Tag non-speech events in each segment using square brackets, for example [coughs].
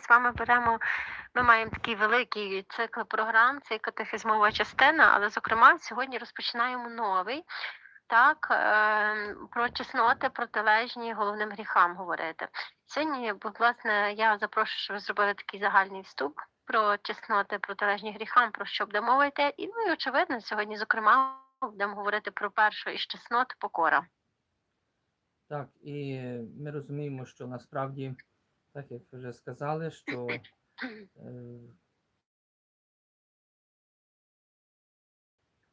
з вами беремо. Ми маємо такий великий цикл програм, це катехизмова частина, але, зокрема, сьогодні розпочинаємо новий. Так, е, про чесноти протилежні головним гріхам говорити. Сьогодні, будь власне, я запрошую, щоб ви зробили такий загальний вступ про чесноти протилежні гріхам, про що буде мовити. І ну і очевидно, сьогодні, зокрема, будемо говорити про першу із чеснот покора. Так, і ми розуміємо, що насправді, так як ви вже сказали, що [coughs] е,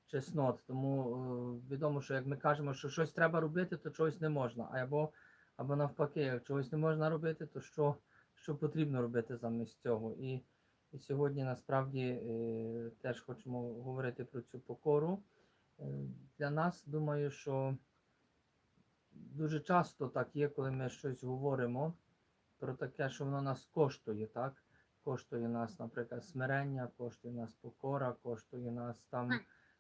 чеснот. Тому е, відомо, що як ми кажемо, що щось треба робити, то чогось не можна. Або, або навпаки, як чогось не можна робити, то що, що потрібно робити замість цього. І, і сьогодні насправді е, теж хочемо говорити про цю покору. Е, Для нас думаю, що дуже часто так є, коли ми щось говоримо про таке, що воно нас коштує, так? Коштує нас, наприклад, смирення, коштує нас покора, коштує нас там,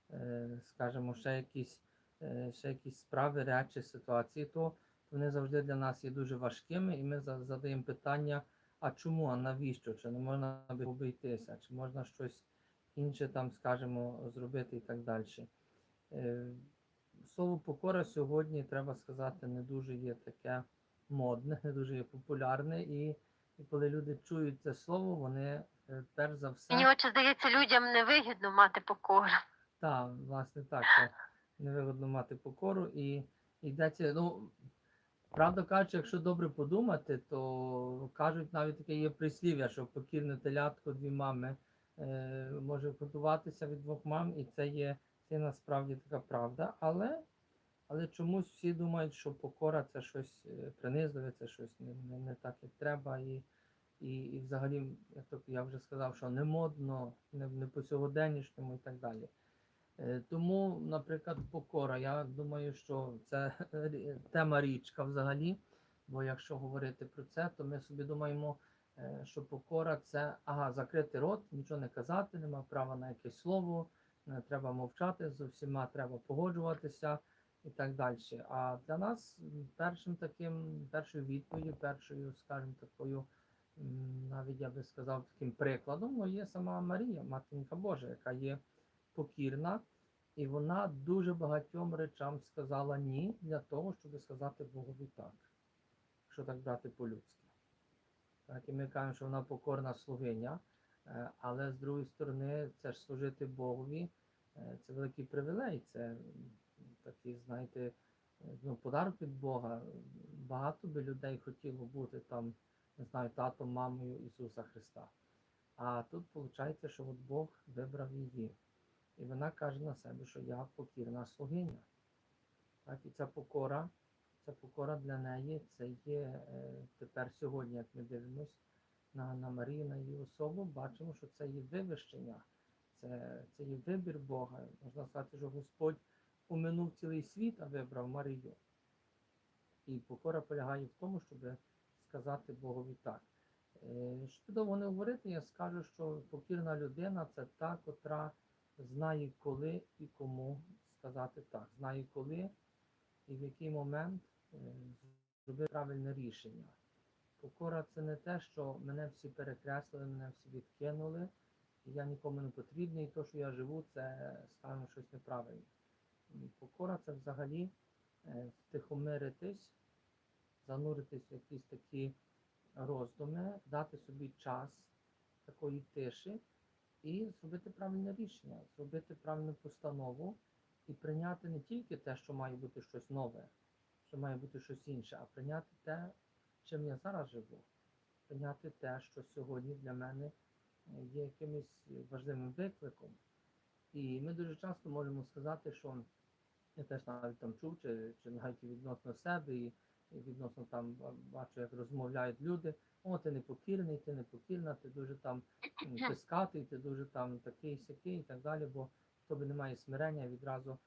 е, скажімо, ще якісь, е, ще якісь справи, речі, ситуації, то вони завжди для нас є дуже важкими, і ми задаємо питання, а чому, а навіщо? Чи не можна обійтися, чи можна щось інше там, скажімо, зробити і так далі. Е, Слово покора сьогодні, треба сказати, не дуже є таке модне, не дуже популярне, і, і коли люди чують це слово, вони е, перш за все. Мені очі здається, людям невигідно мати покору. Так, власне так, це невигодно мати покору і йдеться, ну, правда кажучи, якщо добре подумати, то кажуть, навіть таке є прислів'я, що покірне телятко дві мами е, може готуватися від двох мам, і це є, це насправді така правда. Але, але чомусь всі думають, що покора це щось е, принизливе, це щось не, не, не так, як треба. І, і, і взагалі, як то я вже сказав, що не модно, не, не по сьогоденнішньому і так далі. Е, Тому, наприклад, покора, я думаю, що це [laughs] тема річка взагалі. Бо якщо говорити про це, то ми собі думаємо, е, що покора це ага, закрити рот, нічого не казати, нема права на якесь слово, не треба мовчати, з усіма треба погоджуватися і так далі. А для нас першим таким, першою відповіддю, першою, скажімо, такою, навіть я би сказав, таким прикладом, ну, є сама Марія, Матінка Божа, яка є покірна, і вона дуже багатьом речам сказала ні для того, щоб сказати Богові так, якщо так брати по-людськи. Так, і ми кажемо, що вона покорна слугиня, е, але з другої сторони, це ж служити Богові, е, це великий привілей, це м, такий, знаєте, е, ну, подарок від Бога. Багато би людей хотіло бути там, не знаю, татом, мамою Ісуса Христа. А тут виходить, що от Бог вибрав її. І вона каже на себе, що я покірна слугиня. Так, і ця покора, ця покора для неї це є е, тепер сьогодні, як ми дивимося на, на Марію, на її особу, бачимо, що це є вивищення, це, це є вибір Бога. Можна сказати, що Господь уминув цілий світ, а вибрав Марію. І покора полягає в тому, щоб сказати Богові так. Е, Щоб довго не говорити, я скажу, що покірна людина це та, котра знає, коли і кому сказати так. Знає, коли і в який момент е, зробити правильне рішення. Покора це не те, що мене всі перекреслили, мене всі відкинули, і я нікому не потрібний, і то, що я живу, це скажімо, щось неправильне. М, Покора це взагалі е, втихомиритись, зануритись в якісь такі роздуми, дати собі час такої тиші і зробити правильне рішення, зробити правильну постанову і прийняти не тільки те, що має бути щось нове, що має бути щось інше, а прийняти те, чим я зараз живу, прийняти те, що сьогодні для мене е, є якимось важливим викликом. І ми дуже часто можемо сказати, що я теж навіть там чув, чи, чи навіть відносно себе, і, відносно там бачу, як розмовляють люди. О, ти непокірний, ти непокірна, ти дуже там м, тискатий, ти дуже там такий сякий і так далі, бо в тобі немає смирення відразу.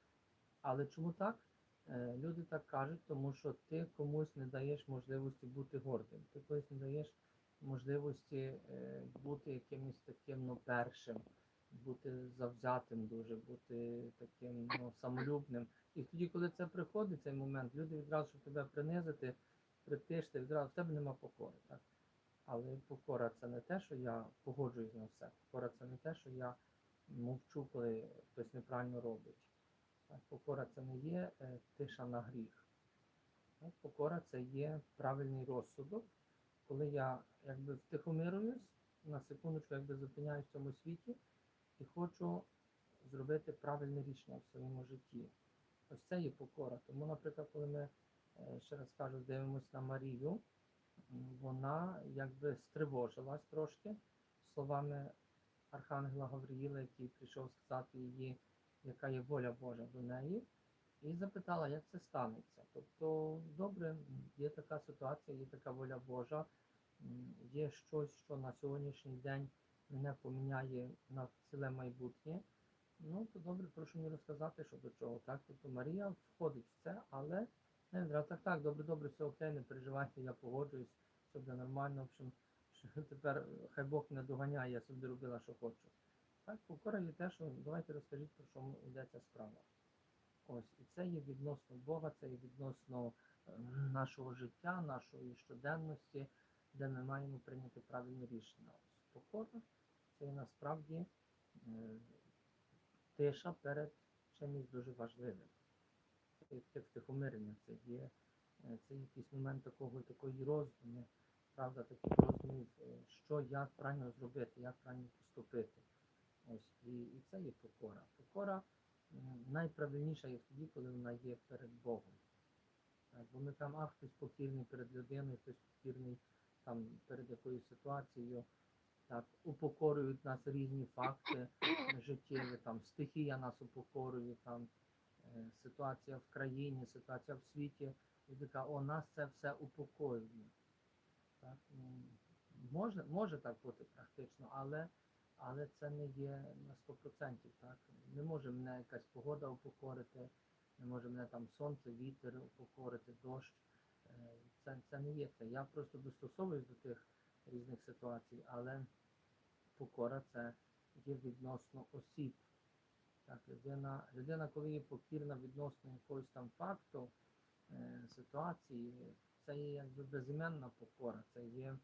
Але чому так? Е, Люди так кажуть, тому що ти комусь не даєш можливості бути гордим, ти комусь не даєш можливості е, бути якимось таким ну, першим, бути завзятим дуже, бути таким ну, самолюбним. І тоді, коли це приходить, цей момент, люди відразу, щоб тебе принизити, притишити, відразу в тебе нема покори. Так? Але покора це не те, що я погоджуюсь на все. Покора це не те, що я мовчу, коли хтось неправильно робить. Так, Покора це не є е, тиша на гріх. Так, Покора це є правильний розсудок, коли я якби втихомирююсь, на секундочку якби зупиняюсь в цьому світі і хочу зробити правильне рішення в своєму житті. Ось це є покора. Тому, наприклад, коли ми, е, ще раз кажу, дивимося на Марію, вона якби стривожилась трошки словами Архангела Гавриїла, який прийшов сказати їй, яка є воля Божа до неї, і запитала, як це станеться. Тобто, добре, є така ситуація, є така воля Божа, є щось, що на сьогоднішній день мене поміняє на ціле майбутнє. Ну, то добре, прошу мені розказати, що до чого. Так, тобто Марія входить в це, але не зразу так, так, добре, добре, все окей, не переживайте, я погоджуюсь, все буде нормально. В общем, що [laughs] тепер хай Бог не доганяє, я собі робила, що хочу. Так, покора є те, що давайте розкажіть, про що йдеться справа. Ось, і це є відносно Бога, це є відносно е, нашого життя, нашої щоденності, де ми маємо прийняти правильне рішення. Покора це насправді е, тиша перед чимось дуже важливим. Це втихомирення, це є, е, це якийсь момент такого такої роздуми, правда, таких роздумів, е, що як правильно зробити, як правильно поступити. Ось і, і це є покора. Покора найправильніша є тоді, коли вона є перед Богом. Так, бо ми там, а хтось покірний перед людиною, хтось покірний там перед якоюсь ситуацією. Так, упокорюють нас різні факти життєві, там стихія нас упокорює, там е, ситуація в країні, ситуація в світі. І така, о, нас це все упокоює. Так, може, може так бути практично, але, але це не є на 100%. Так? Не може мене якась погода упокорити, не може мене там сонце, вітер упокорити, дощ. Е, Це, це не є це. Я просто достосовуюсь до тих різних ситуацій, але покора це є відносно осіб. Так, людина, людина, коли є покірна відносно якогось там факту, е, ситуації, це є якби безіменна покора, це є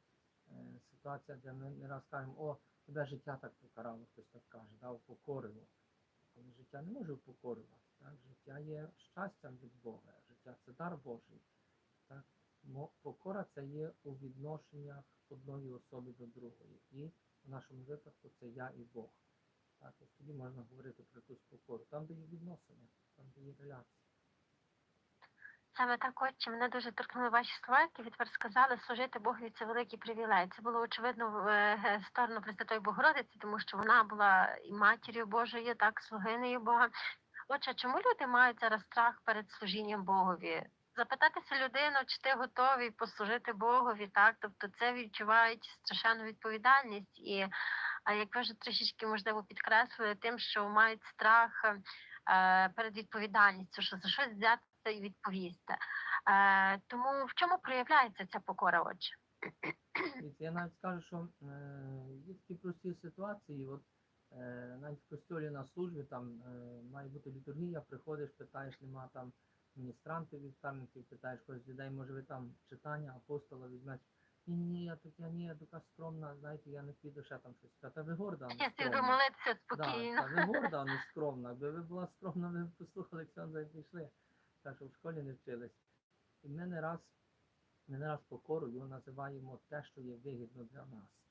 е, ситуація, де ми не раз кажемо, о, тебе життя так покарало, хтось так каже, да, упокорило. Але життя не може упокорювати. Так? Життя є щастям від Бога, життя це дар Божий. Так? Покора це є у відношеннях одної особи до другої. І в нашому випадку це я і Бог. Так, ось тоді можна говорити про якусь покору. Там, де є відносини, там, де є реляції. Саме так, отче, мене дуже торкнули ваші слова, які ви тепер сказали, служити Богові це великий привілей. Це було очевидно в е, сторону Пресвятої Богородиці, тому що вона була і матір'ю Божою, так, слугинею Бога. Отже, чому люди мають зараз страх перед служінням Богові? Запитатися людину, чи ти готовий послужити Богові, так? Тобто це відчувають страшенну відповідальність. І як ви вже трішечки можливо підкреслили, тим, що мають страх е, перед відповідальністю, що за щось взяти і відповісти. Е, тому в чому проявляється ця покора, отже? Я навіть скажу, що е, є такі прості ситуації. От навіть в костьолі на службі там має бути літургія, приходиш, питаєш, нема там міністрантів вівтарників, питаєш когось людей, може ви там читання апостола візьмете. Ні, ні, я така, ні, я така скромна, знаєте, я не піду ще там щось. Та ви горда, а не скромна. молитися Да, та ви горда, а не скромна. Якби ви була скромна, ви б послухали Ксьонза і пішли. Так що в школі не вчились. І ми не раз, ми не раз покорою називаємо те, що є вигідно для нас.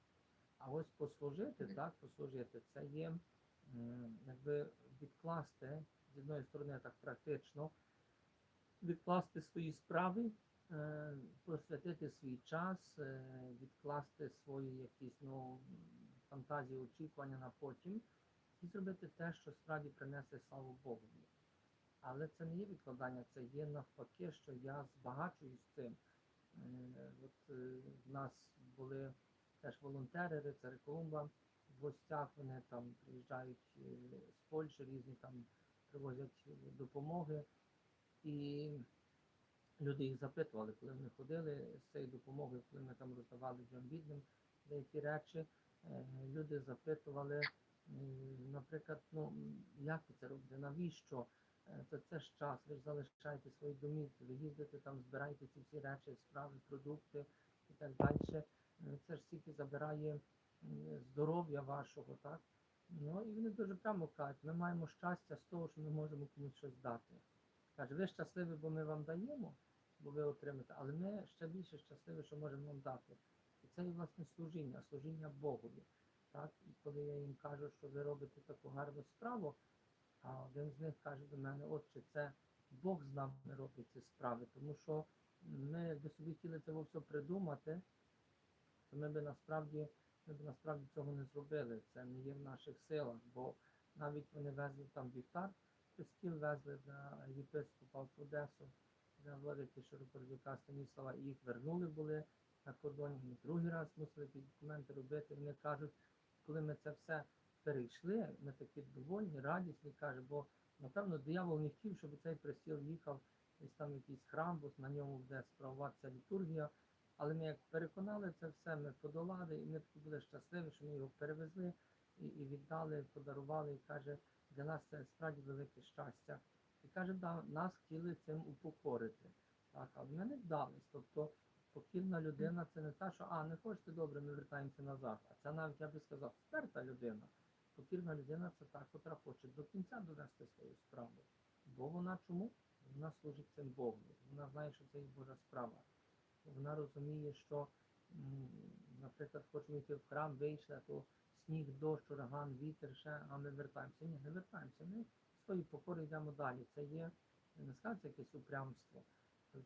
А ось послужити, так, послужити, це є якби відкласти, з одної сторони так практично, відкласти свої справи, е, посвятити свій час, е, відкласти свої якісь ну, фантазії, очікування на потім і зробити те, що справді принесе славу Богові. Але це не є відкладання, це є навпаки, що я збагачуюсь цим. Е, От в нас були теж волонтери, рицари Колумба в гостях, вони там приїжджають з Польщі, різні там привозять допомоги. І люди їх запитували, коли вони ходили з цією допомогою, коли ми там роздавали людям бідним деякі речі, е, люди запитували, наприклад, ну як ви це робите, навіщо? Це, це ж час, ви ж залишаєте свої домівки, ви їздите там, збираєте ці всі речі, справи, продукти і так далі. е, це ж тільки забирає здоров'я вашого, так? Ну і вони дуже прямо кажуть, ми маємо щастя з того, що ми можемо комусь щось дати. Каже, ви щасливі, бо ми вам даємо, бо ви отримаєте, але ми ще більше щасливі, що можемо вам дати. І це є власне служіння, служіння Богові. Так? І коли я їм кажу, що ви робите таку гарну справу, а один з них каже до мене, отче, це Бог з нами робить ці справи, тому що ми, якби собі хотіли це все придумати, то ми би насправді, ми б насправді цього не зробили. Це не є в наших силах, бо навіть вони везли там вівтар, стіл везли для єпископа в Одесу, для владики Широковика Станіслава, і їх вернули були на кордоні. Ми другий раз мусили ті документи робити. Вони кажуть, коли ми це все перейшли, ми такі довольні, радісні, каже, бо напевно диявол не хотів, щоб цей престіл їхав десь там якийсь храм, бо на ньому буде справуватися літургія. Але ми як переконали це все, ми подолали, і ми такі були щасливі, що ми його перевезли і, і віддали, подарували. І каже, для нас це справді велике щастя. І каже, да, нас хотіли цим упокорити. Так, але ми не вдались. Тобто покірна людина це не та, що а, не хочете добре, ми вертаємося назад. А це навіть я би сказав, вперта людина. Покірна людина це та, котра хоче до кінця довести свою справу. Бо вона чому? Вона служить цим Богу. Вона знає, що це є Божа справа. Вона розуміє, що, наприклад, хочемо йти в храм, вийшли, а то сніг, дощ, ураган, вітер, ще, а ми вертаємося. Ні, не вертаємося. Ми свої покори йдемо далі. Це є, не це якесь упрямство.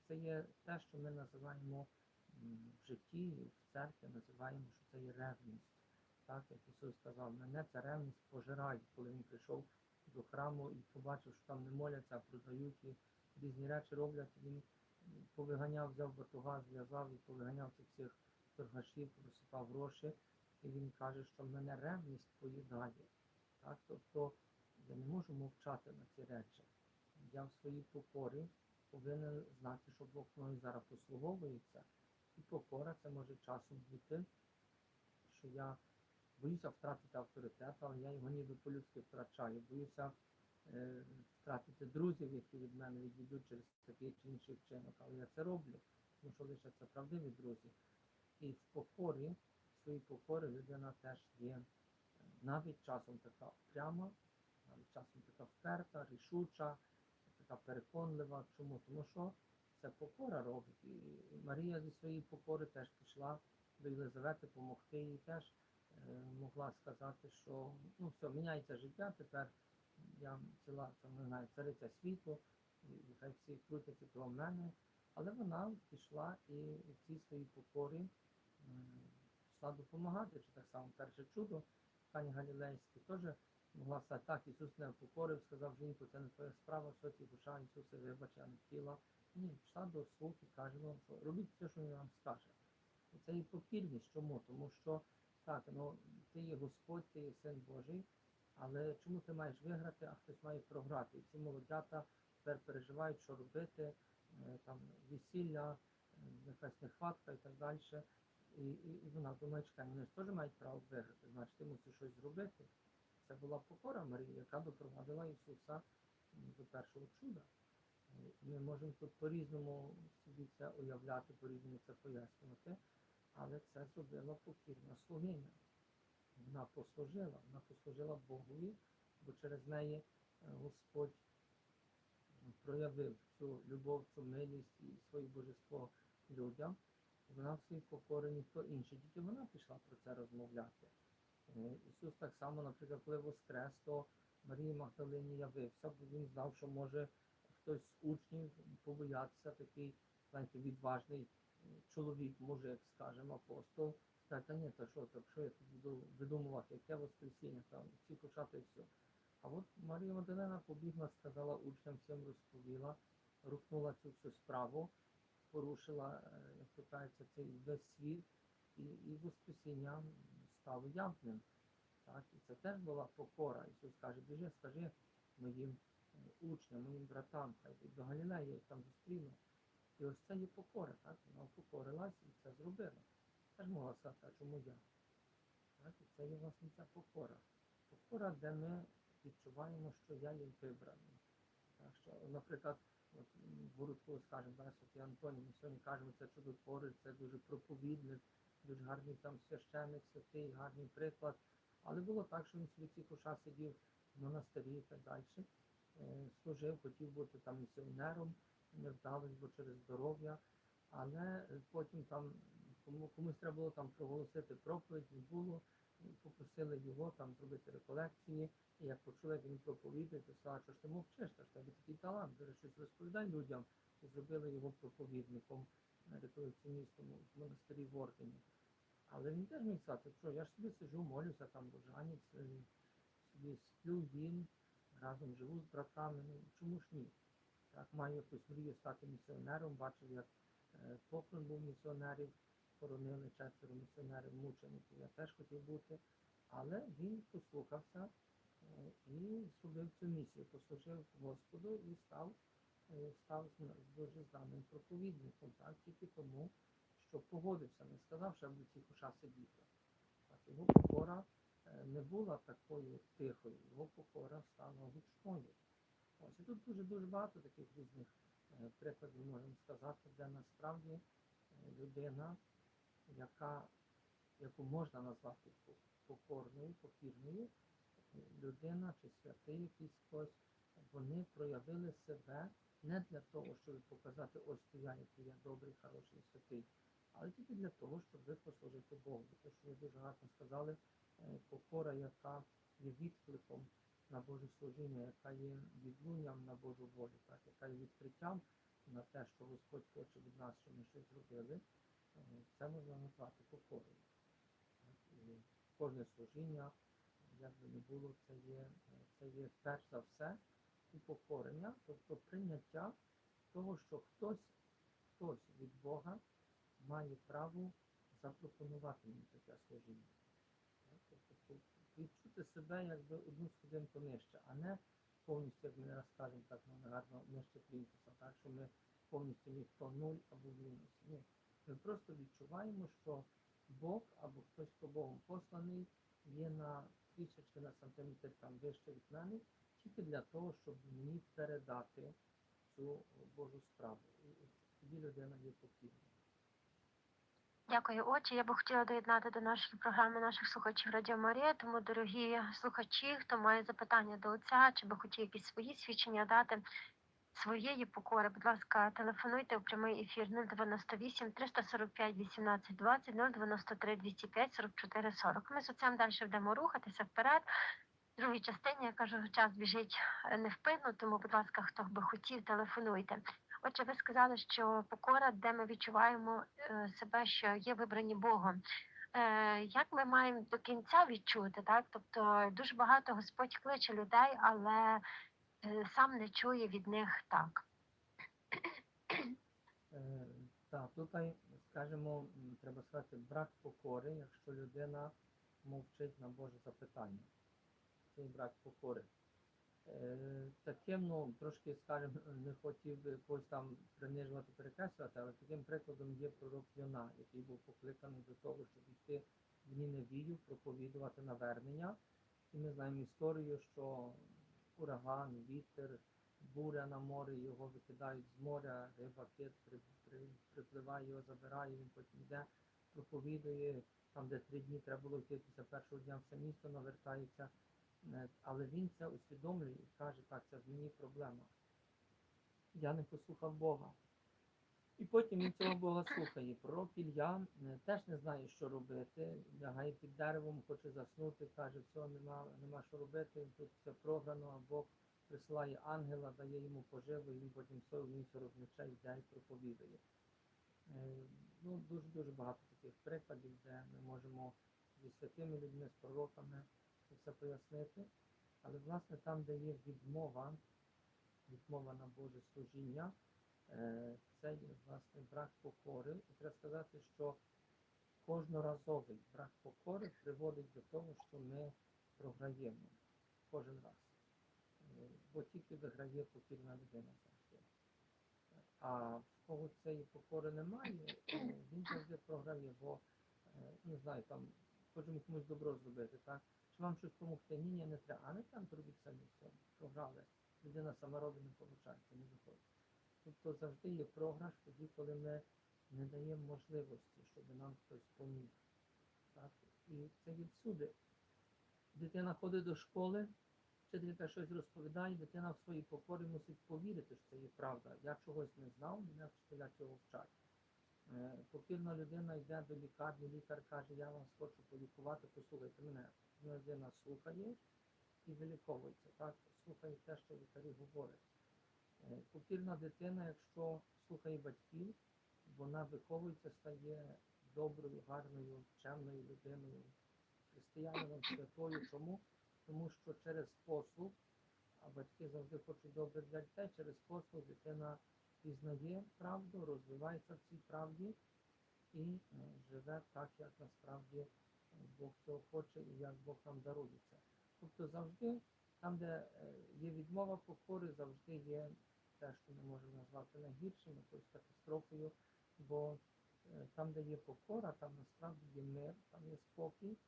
Це є те, що ми називаємо в житті, в церкві називаємо, що це є ревність. Так, як Ісус сказав, мене ця ревність пожирає, коли він прийшов до храму і побачив, що там не моляться, а продають і різні речі роблять. Він повиганяв, взяв батуга, зв'язав і повиганяв цих всіх торгашів, просипав гроші. І він каже, що мене ревність поїдає. Так? Тобто я не можу мовчати на ці речі. Я в своїй покорі повинен знати, що Бог мною зараз послуговується. І покора це може часом бути, що я боюся втратити авторитет, але я його ніби по-людськи втрачаю. Боюся е, втратити друзів, які від мене відійдуть через такий чи інший вчинок. Але я це роблю, тому що лише це правдиві друзі. І в покорі, своїй покорі людина теж є е, навіть часом така пряма, навіть часом така вперта, рішуча, така переконлива. Чому? Тому що це покора робить. І Марія зі своєї покори теж пішла до Єлизавети допомогти їй теж е, могла сказати, що ну все, міняється життя, тепер я ціла там, не знаю, цариця світу, і хай всі крутяться про мене. Але вона пішла і в цій своїй покорі м, допомагати, чи так само перше чудо Кані Галілейське теж могла сказати, так, Ісус не покорив, сказав жінку, це не твоя справа, що ці душа, Ісусе, вибач, я не хотіла. Ні, пішла до слуг і каже, ну, що робіть все, що він вам скаже. Це і покірність. Чому? Тому що так, ну ти є Господь, ти є син Божий, але чому ти маєш виграти, а хтось має програти? І ці молодята тепер переживають, що робити, е, там весілля, е, якась нехватка і так далі. І, і, і вона думає, чекай, вони ж теж мають право виграти, значить ти мусиш щось зробити. Це була покора Марії, яка допровадила Ісуса до першого чуда. Е, Ми можемо тут по-різному собі це уявляти, по-різному це пояснювати, але це зробила покірна слугиня. Вона послужила, вона послужила Богові, бо через неї е, Господь проявив цю любов, цю милість і своє божество людям. Вона в своїй покорі ніхто інший, тільки вона пішла про це розмовляти. Е, Ісус так само, наприклад, коли воскрес, то Марії Магдалині явився, бо він знав, що може хтось з учнів побоятися, такий знаєте, відважний е, чоловік, може, як скажемо, апостол, сказати, та ні, та що, так що я тут буду видумувати, яке воскресіння, там всі почати все. А от Марія Магдалина побігла, сказала учням, всім розповіла, рухнула цю всю справу, порушила, е, як то цей весь світ, і, і Воскресіння стало явним. Так? І це теж була покора. Ісус каже, біжи, скажи моїм е, учням, моїм братам, хай до Галілеї, я їх там зустріну. І ось це є покора, так? Вона покорилась і це зробила. Теж могла сказати, а чому я? Так? І це є власне ця покора. Покора, де ми відчуваємо, що я є вибраний. Так, що, наприклад, от Городку, скажімо, да, Софія Антонів, ми сьогодні кажемо, це чудотворець, це дуже проповідник, дуже гарний там священник, святий, гарний приклад. Але було так, що він собі ці коша сидів в монастирі і так далі. Е, Служив, хотів бути там місіонером, не вдалося, бо через здоров'я. Але потім там кому, комусь треба було там проголосити проповідь, не було. Попросили його там зробити реколекції. І як почули, він проповідує, то сказали, що ж ти мовчиш, та ж тебе такий талант, бери щось розповідай людям. І зробили його проповідником, реколекціоністом в монастирі в Ордені. Але він теж міг сказати, що я ж собі сиджу, молюся там божанець, е, собі сплю він, разом живу з братами. Ну чому ж ні? Так, маю якусь мрію стати місіонером, бачив, як е, похорон був місіонерів, хоронили четверо місіонерів, мучеників. Я теж хотів бути, але він послухався е, і зробив цю місію, послужив Господу і став, е, став дуже знаним проповідником, так, тільки тому, що погодився, не сказав, що я буду ці коша сидіти. Так, його покора е, не була такою тихою, його покора стала гучною. Ось і тут дуже-дуже багато таких різних прикладів можемо сказати, де насправді людина, яка, яку можна назвати покорною, покірною, людина чи святий якийсь хтось, вони проявили себе не для того, щоб показати, ось то я, який я добрий, хороший, святий, але тільки для того, щоб послужити Богу. Те, що ви дуже гарно сказали, е, покора, яка є відкликом на Боже служіння, яка є відлунням на Божу волю, так, яка є відкриттям на те, що Господь хоче від нас, щоб ми щось зробили, це можна назвати покорою. Кожне служіння, як би не було, це є, це є перш за все упокорення, тобто прийняття того, що хтось, хтось від Бога має право запропонувати мені таке служіння. Тобто відчути себе якби одну сходинку нижче, а не повністю, як ми не раз кажемо так ну, гарно нижче плінтуса, так що ми повністю ніхто нуль або в мінусі. Ні. Ми просто відчуваємо, що Бог або хтось, хто Богом посланий, є на трішечки на сантиметр там вище від мене, тільки для того, щоб мені передати цю Божу справу. І тоді людина є покірною. Дякую, отче. Я би хотіла доєднати до нашої програми наших слухачів Радіо Марія. Тому, дорогі слухачі, хто має запитання до отця, чи би хотів якісь свої свідчення дати своєї покори, будь ласка, телефонуйте у прямий ефір 098 345 18 20 093 205 44 40. Ми з отцем далі будемо рухатися вперед. В другій частині я кажу, час біжить е, невпинно, тому, будь ласка, хто би хотів, телефонуйте. Отже, ви сказали, що покора, де ми відчуваємо е, себе, що є вибрані Богом. Е, Як ми маємо до кінця відчути, так? Тобто дуже багато Господь кличе людей, але сам не чує від них так. Е, Так, тут, скажімо, треба сказати, брак покори, якщо людина мовчить на Боже запитання. Це брак покори. Е, Таким, ну, трошки, скажімо, не хотів би когось там принижувати, перекреслювати, але таким прикладом є пророк Йона, який був покликаний до того, щоб йти в Ніневію, проповідувати навернення. І ми знаємо історію, що ураган, вітер, буря на морі, його викидають з моря, риба, кит при, при, припливає, його забирає, він потім йде, проповідує, там, де три дні треба було йти після першого дня, все місто навертається. Е, Але він це усвідомлює і каже, так, це в мені проблема. Я не послухав Бога. І потім він цього Бога слухає. Пророк Ілля е, теж не знає, що робити. Лягає під деревом, хоче заснути, каже, все, нема, нема що робити, тут все програно, а Бог присилає ангела, дає йому поживу, і він потім все він 40 ночей йде і проповідує. Е, Ну, дуже-дуже багато таких прикладів, де ми можемо зі святими людьми, з пророками це все пояснити. Але власне там, де є відмова, відмова на Боже служіння, це є власне брак покори. І треба сказати, що кожноразовий брак покори приводить до того, що ми програємо кожен раз. Е, Бо тільки виграє покірна людина завжди. А в кого цієї покори немає, е, він завжди програє, бо е, не знаю, там хочемо комусь добро зробити, так? Чи вам щось допомогти? Ні, ні, не треба. А не там то робіть самі все. Програли. Людина сама робить, не виходить, не виходить. Тобто завжди є програш тоді, коли ми не дає можливості, щоб нам хтось поміг. Так? І це є всюди. Дитина ходить до школи, вчителька щось розповідає, дитина в своїй покорі мусить повірити, що це є правда. Я чогось не знав, мене вчителя цього вчать. Е, Покірна людина йде до лікарні, лікар каже, я вас хочу полікувати, послухайте мене. Людина слухає і виліковується. Так? Слухає те, що лікарі говорять. Е, дитина, якщо слухає батьків, вона виховується, стає доброю, гарною, чемною людиною, християнином святою. Чому? Тому що через послуг, а батьки завжди хочуть добре для дітей, через послуг дитина пізнає правду, розвивається в цій правді і е, живе так, як насправді е, Бог цього хоче і як Бог нам дарує це. Тобто завжди, там, де є відмова покори, завжди є те, що ми можемо назвати найгіршим, якоюсь катастрофою, бо е, там, де є покора, там насправді є мир, там є спокій,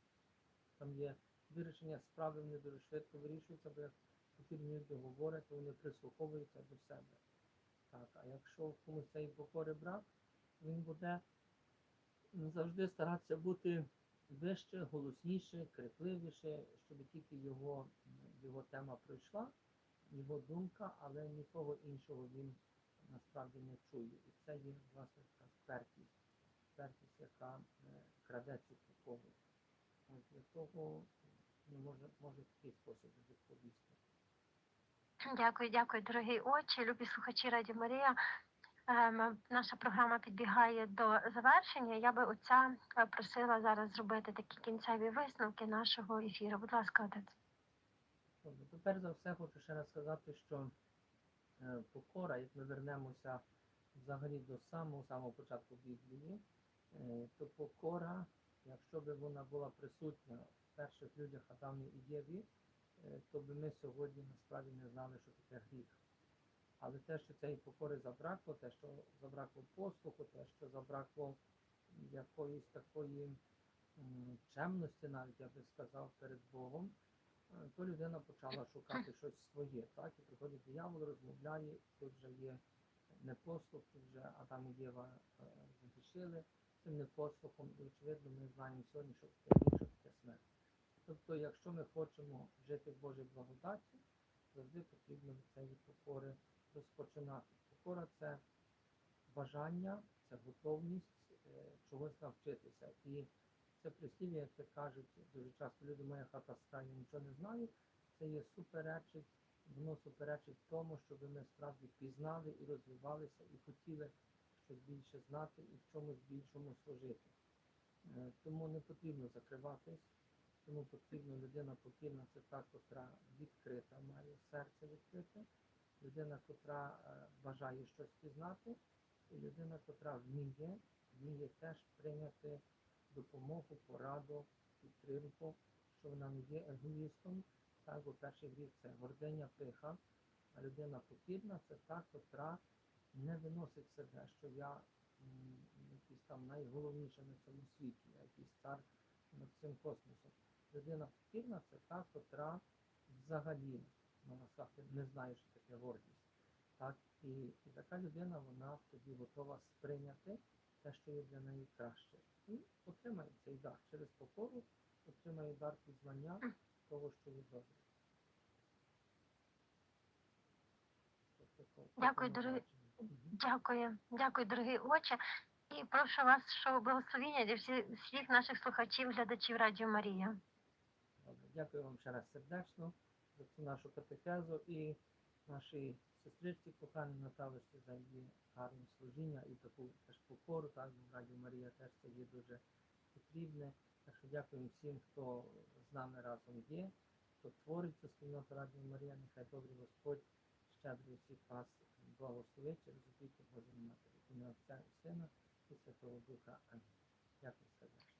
там є вирішення справи, вони дуже швидко вирішуються, бо як покірні люди говорять, то вони прислуховуються до себе. Так, а якщо комусь цієї покори брак, він буде завжди старатися бути вище, голосніше, крикливіше, щоб тільки його, його тема пройшла, його думка, але нікого іншого він насправді не чує. І це є власне така впертість, впертість, яка е, краде цю покору. Ось для того ну, може, може такий спосіб відповісти. Дякую, дякую, дорогі очі, любі слухачі Раді Марія. Ем, наша програма підбігає до завершення. Я би отця е, просила зараз зробити такі кінцеві висновки нашого ефіру. Будь ласка, отець. Добре, то перш за все хочу ще раз сказати, що е, покора, як ми вернемося взагалі до самого самого початку Біблії, е, то покора, якщо б вона була присутня в перших людях Адамі і Єві, е, то би ми сьогодні насправді не знали, що таке гріх. Але те, що цієї покори забракло, те, що забракло послуху, те, що забракло якоїсь такої чемності, навіть я би сказав, перед Богом, то людина почала шукати щось своє, так? І приходить диявол, розмовляє, тут вже є непослух, тут вже Адам і Єва е, загрішили цим непослухом, і очевидно, ми знаємо сьогодні, що таке що таке смерть. Тобто, якщо ми хочемо жити в Божій благодаті, завжди потрібно від цієї покори розпочинати. Покора це бажання, це готовність е, чогось навчитися. І це прислів'я, яке кажуть дуже часто люди, моя хата стара, я нічого не знаю. Це є суперечить, воно суперечить тому, щоб ми справді пізнали і розвивалися, і хотіли щось більше знати і в чомусь більшому служити. Е, Тому не потрібно закриватись, тому потрібно людина покірна, це та, котра відкрита, має серце відкрите, людина, котра е, бажає щось пізнати, і людина, котра вміє, вміє теж прийняти допомогу, пораду, підтримку, що вона не є егоїстом. Так, бо перший гріх це гординя, пиха, а людина покірна це та, котра не виносить себе, що я якийсь там найголовніше на цьому світі, я якийсь цар над цим космосом. Людина покірна це та, котра взагалі, можна сказати, не знає, що таке гордість. Так? І, і така людина, вона тоді готова сприйняти те, що є для неї краще. І отримає цей дар через покору, отримає дар пізнання того, що є добре. Тобто, Дякую, дорогі- Дякую, дякую, дорогі очі. І прошу вас, що благословіння для всіх, наших слухачів, глядачів Радіо Марія. Дякую вам ще раз сердечно за цю нашу катехезу і нашій сестричці коханій Наталочці за її гарне служіння і таку теж покору. Так, бо Радіо Марія теж це є дуже потрібне. Так що дякуємо всім, хто з нами разом є, хто творить цю спільноту Радіо Марія. Нехай добрий Господь щедро всіх вас благословить через опіку Божої Матері. Ім'я Отця і Сина і Святого Духа. Амінь. Дякую сердечно.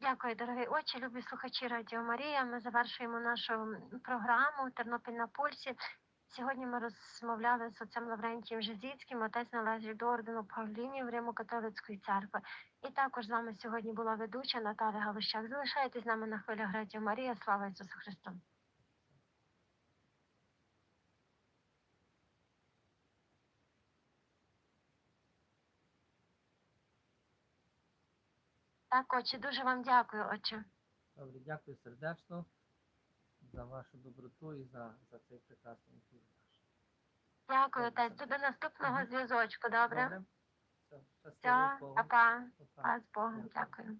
Дякую, дорогі очі, любі слухачі Радіо Марія. Ми завершуємо нашу програму Тернопіль на пульсі. Сьогодні ми розмовляли з отцем Лаврентієм Жизіцьким, отець належить до ордену Павлінів Римо-католицької церкви. І також з вами сьогодні була ведуча Наталя Галущак. Залишайтесь з нами на хвилях Радіо Марія. Слава Ісусу Христу! Так, отче, дуже вам дякую, отче. Добре, дякую сердечно за вашу доброту і за, за цей прекрасний ефір. Дякую, Добре, отець. До наступного Мгм. зв'язочку, добре? Все, щасливо, Все, з Богом. па-па. Па-па. Па з Богом, дякую.